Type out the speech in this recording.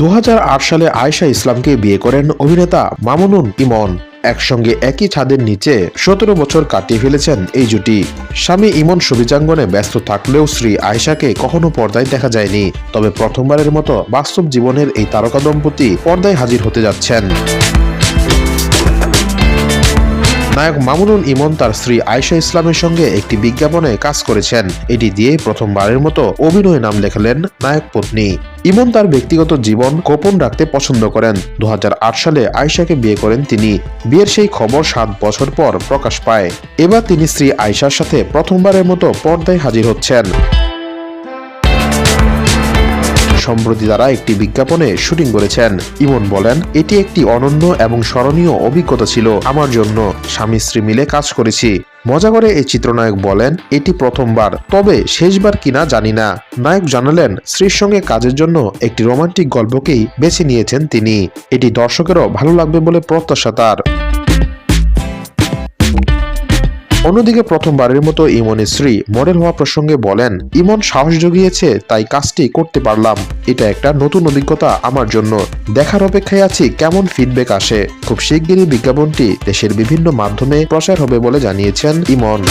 দু হাজার আট সালে আয়শা ইসলামকে বিয়ে করেন অভিনেতা মামুনুন ইমন। একসঙ্গে একই ছাদের নিচে সতেরো বছর কাটিয়ে ফেলেছেন এই জুটি। স্বামী ইমন সবিচাঙ্গনে ব্যস্ত থাকলেও শ্রী আয়শাকে কখনো পর্দায় দেখা যায়নি। তবে প্রথমবারের মতো বাস্তব জীবনের এই তারকা দম্পতি পর্দায় হাজির হতে যাচ্ছেন। নায়ক মামুনুল ইমন তার স্ত্রী আয়শা ইসলামের সঙ্গে একটি বিজ্ঞাপনে কাজ করেছেন। এটি দিয়ে প্রথমবারের মতো অভিনয়ে নাম লেখালেন নায়ক পত্নী। ইমন তার ব্যক্তিগত জীবন গোপন রাখতে পছন্দ করেন। দু হাজার আট সালে আয়শাকে বিয়ে করেন তিনি। বিয়ের সেই খবর সাত বছর পর প্রকাশ পায়। এবার তিনি স্ত্রী আয়শার সাথে প্রথমবারের মতো পর্দায় হাজির হচ্ছেন। সম্প্রতি তারা একটি বিজ্ঞাপনে শুটিং করেছেন। ইমন বলেন, এটি একটি অনন্য এবং স্মরণীয় অভিজ্ঞতা ছিল। আমার জন্য স্বামী স্ত্রী মিলে কাজ করেছি। মজা করে এই চিত্রনায়ক বলেন, এটি প্রথমবার, তবে শেষবার কিনা জানি না। নায়ক জানালেন, স্ত্রীর সঙ্গে কাজের জন্য একটি রোমান্টিক গল্পকেই বেছে নিয়েছেন তিনি। এটি দর্শকেরও ভালো লাগবে বলে প্রত্যাশা তার। অন্যদিকে প্রথমবারের মতো ইমনের স্ত্রী মডেল হওয়া প্রসঙ্গে বলেন, ইমন সাহস জুগিয়েছে, তাই কাজটি করতে পারলাম। এটা একটা নতুন অভিজ্ঞতা আমার জন্য। দেখার অপেক্ষায় আছি, কেমন ফিডব্যাক আসে। খুব শিগগিরই বিজ্ঞাপনটি দেশের বিভিন্ন মাধ্যমে প্রচার হবে বলে জানিয়েছেন ইমন।